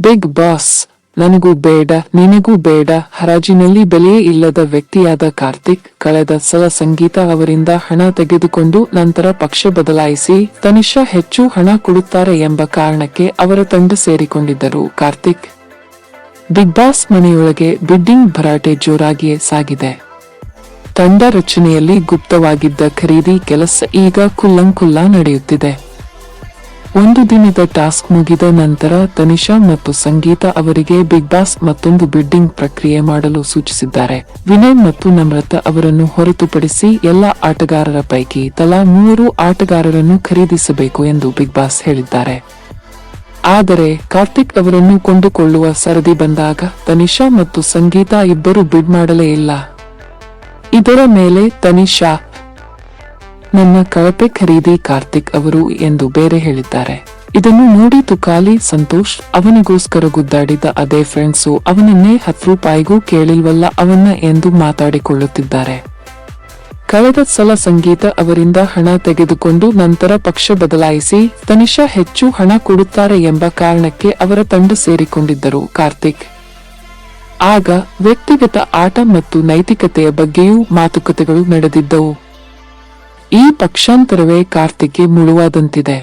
Big boss. ನನಗೂ ಬೇಡ, ನಿನಗೂ ಬೇಡ. ಹರಾಜಿನಲ್ಲಿ ಬೆಲೆಯೇ ಇಲ್ಲದ ವ್ಯಕ್ತಿಯಾದ ಕಾರ್ತಿಕ್ ಕಳೆದ ಸಲ ಸಂಗೀತ ಅವರಿಂದ ಹಣ ತೆಗೆದುಕೊಂಡು ನಂತರ ಪಕ್ಷ ಬದಲಾಯಿಸಿ ತನಿಷಾ ಹೆಚ್ಚು ಹಣ ಕೊಡುತ್ತಾರೆ ಎಂಬ ಕಾರಣಕ್ಕೆ ಅವರ ತಂಡ ಸೇರಿಕೊಂಡಿದ್ದರು. ಕಾರ್ತಿಕ್ ಬಿಗ್ ಬಾಸ್ ಮನೆಯೊಳಗೆ ಬಿಡ್ಡಿಂಗ್ ಭರಾಟೆ ಜೋರಾಗಿಯೇ ಸಾಗಿದೆ. ತಂಡ ರಚನೆಯಲ್ಲಿ ಗುಪ್ತವಾಗಿದ್ದ ಖರೀದಿ ಕೆಲಸ ಈಗ ಕುಲ್ಲಂಕುಲ್ಲ ನಡೆಯುತ್ತಿದೆ. ಒಂದು ದಿನದ ಟಾಸ್ಕ್ ಮುಗಿದ ನಂತರ ತನಿಷಾ ಮತ್ತು ಸಂಗೀತ ಅವರಿಗೆ ಬಿಗ್ ಬಾಸ್ ಮತ್ತೊಂದು ಬಿಡ್ಡಿಂಗ್ ಪ್ರಕ್ರಿಯೆ ಮಾಡಲು ಸೂಚಿಸಿದ್ದಾರೆ. ವಿನಯ್ ಮತ್ತು ನಮ್ರತಾ ಅವರನ್ನು ಹೊರತುಪಡಿಸಿ ಎಲ್ಲ ಆಟಗಾರರ ಪೈಕಿ ತಲಾ ಮೂವರು ಆಟಗಾರರನ್ನು ಖರೀದಿಸಬೇಕು ಎಂದು ಬಿಗ್ ಬಾಸ್ ಹೇಳಿದ್ದಾರೆ. ಆದರೆ ಕಾರ್ತಿಕ್ ಅವರನ್ನು ಕೊಂಡುಕೊಳ್ಳುವ ಸರದಿ ಬಂದಾಗ ತನಿಷಾ ಮತ್ತು ಸಂಗೀತ ಇಬ್ಬರು ಬಿಡ್ ಮಾಡಲೇ ಇಲ್ಲ. ಇದರ ಮೇಲೆ ತನಿಷಾ ನನ್ನ ಕಳಪೆ ಖರೀದಿ ಕಾರ್ತಿಕ್ ಅವರು ಎಂದು ಬೇರೆ ಹೇಳಿದ್ದಾರೆ. ಇದನ್ನು ನೋಡಿ ತುಕಾಲಿ ಸಂತೋಷ್ ಅವನಿಗೋಸ್ಕರ ಗುದ್ದಾಡಿದ ಅದೇ ಫ್ರೆಂಡ್ಸು ಅವನನ್ನೇ ಹತ್ತು ರೂಪಾಯಿಗೂ ಕೇಳಿಲ್ವಲ್ಲ ಅವನ್ನ ಎಂದು ಮಾತಾಡಿಕೊಳ್ಳುತ್ತಿದ್ದಾರೆ. ಕಳೆದ ಸಲ ಸಂಗೀತ ಅವರಿಂದ ಹಣ ತೆಗೆದುಕೊಂಡು ನಂತರ ಪಕ್ಷ ಬದಲಾಯಿಸಿ ತನಿಷಾ ಹೆಚ್ಚು ಹಣ ಕೊಡುತ್ತಾರೆ ಎಂಬ ಕಾರಣಕ್ಕೆ ಅವರ ತಂಡ ಸೇರಿಕೊಂಡಿದ್ದರು ಕಾರ್ತಿಕ್. ಆಗ ವ್ಯಕ್ತಿಗತ ಆಟ ಮತ್ತು ನೈತಿಕತೆಯ ಬಗ್ಗೆಯೂ ಮಾತುಕತೆಗಳು ನಡೆದಿದ್ದವು. ಈ ಪಕ್ಷಾಂತರವೇ ಕಾರ್ತಿಕ್ಗೆ ಮುಳುವಾದಂತಿದೆ.